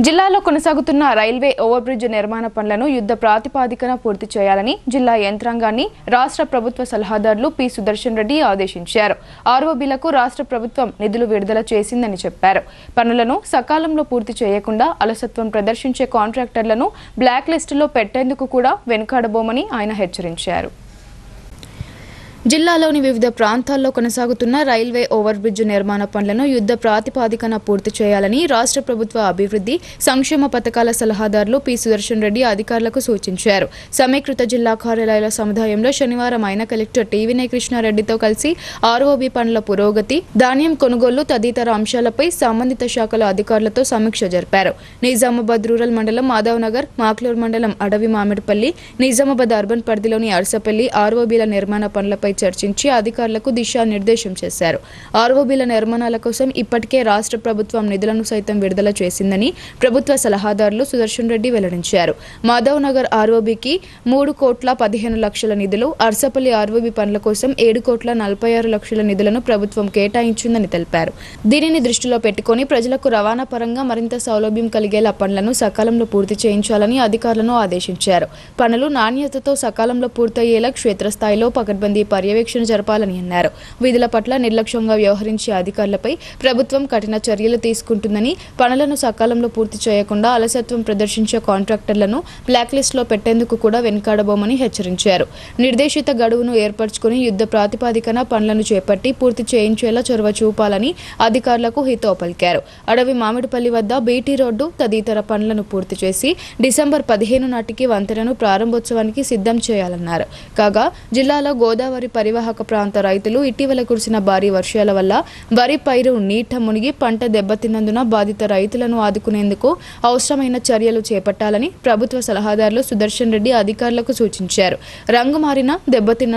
జిల్లాలో కొనసాగుతున్న railway over bridge నిర్మాణ పనులను యుద్ధ ప్రాతిపాదికన పూర్తి చేయాలని జిల్లా యంత్రాంగాన్ని రాష్ట్ర ప్రభుత్వ సలహాదారులు పి. సుదర్శన్ రెడ్డి ఆదేశించారు. ఆర్ఓబీలకు రాష్ట్ర ప్రభుత్వం నిధులు విడుదల చేసిందని చెప్పారు. పనులను సకాలంలో పూర్తి చేయకుండా అలసత్వం ప్రదర్శించే కాంట్రాక్టర్లను బ్లాక్ లిస్టులో పెట్టేందుకు కూడా వెనుకాడబోమని ఆయన హెచ్చరించారు. జిల్లాలోని వివిధ ప్రాంతాల్లో కొనసాగుతున్న రైల్వే ఓవర్ బ్రిడ్జ్ నిర్మాణ పనులను యుద్ధ ప్రాతిపాదికన పూర్తి చేయాలని రాష్ట్ర ప్రభుత్వ అభివృద్ధి సంక్షేమ పథకాల సలహాదారులు పి. సుదర్శన్ రెడ్డి అధికారులకు సూచించారు. సమీకృత జిల్లా కార్యాలయాల సముదాయంలో శనివారం ఆయన కలెక్టర్ టి. కృష్ణారెడ్డితో కలిసి ఆర్ఓబి పనుల పురోగతి ధాన్యం కొనుగోలు తదితర అంశాలపై సంబంధిత శాఖల అధికారులతో సమీక్ష జరిపారు. నిజామాబాద్ రూరల్ మండలం మాధవ్నగర్ మాక్లూర్ మండలం అడవి మామిడిపల్లి నిజామాబాద్ అర్బన్ పరిధిలోని అరసపల్లి ఆర్ఓబీల నిర్మాణ పనులపై చర్చించి అధికారులకు దిశానిర్దేశం చేశారు. ఆర్ఓబీల నిర్మాణాల కోసం ఇప్పటికే రాష్ట్ర ప్రభుత్వం నిధులను సైతం విడుదల చేసిందని ప్రభుత్వ సలహాదారులు సుదర్శన్ రెడ్డి వెల్లడించారు. మాధవ్ నగర్ ఆర్ఓబీకి మూడు కోట్ల పదిహేను లక్షల నిధులు అర్సపల్లి ఆర్ఓబీ పనుల కోసం ఏడు కోట్ల నలభై ఆరు లక్షల నిధులను ప్రభుత్వం కేటాయించిందని తెలిపారు. దీనిని దృష్టిలో పెట్టుకుని ప్రజలకు రవాణా పరంగా మరింత సౌలభ్యం కలిగేలా పనులను సకాలంలో పూర్తి చేయించాలని అధికారులను ఆదేశించారు. పనులు నాణ్యతతో సకాలంలో పూర్తయ్యేలా క్షేత్రస్థాయిలో పకడ్బందీ పర్యవేక్షణ జరపాలని అన్నారు. విధుల పట్ల నిర్లక్ష్యంగా వ్యవహరించే అధికారులపై ప్రభుత్వం కఠిన చర్యలు తీసుకుంటుందని పనులను సకాలంలో పూర్తి చేయకుండా అలసత్వం ప్రదర్శించే కాంట్రాక్టర్లను బ్లాక్ లిస్టులో పెట్టేందుకు కూడా వెనుకాడబోమని హెచ్చరించారు. నిర్దేశిత గడువును ఏర్పరచుకుని యుద్ధ ప్రాతిపాదికన పనులను చేపట్టి పూర్తి చేయించేలా చొరవ చూపాలని అధికారులకు హితో పలికారు. అడవి మామిడిపల్లి వద్ద బీటీ రోడ్డు తదితర పనులను పూర్తి చేసి డిసెంబర్ పదిహేను నాటికి వంతెనను ప్రారంభోత్సవానికి సిద్ధం చేయాలన్నారు. కాగా జిల్లాలో గోదావరి పరివాహక ప్రాంత రైతులు ఇటీవల కురిసిన భారీ వర్షాల వల్ల వరి పైరు నీట మునిగి పంట దెబ్బతిన్నందున బాధిత రైతులను ఆదుకునేందుకు అవసరమైన చర్యలు చేపట్టాలని ప్రభుత్వ సలహాదారులు సుదర్శన్ రెడ్డి అధికారులకు సూచించారు. రంగు మారిన దెబ్బతిన్న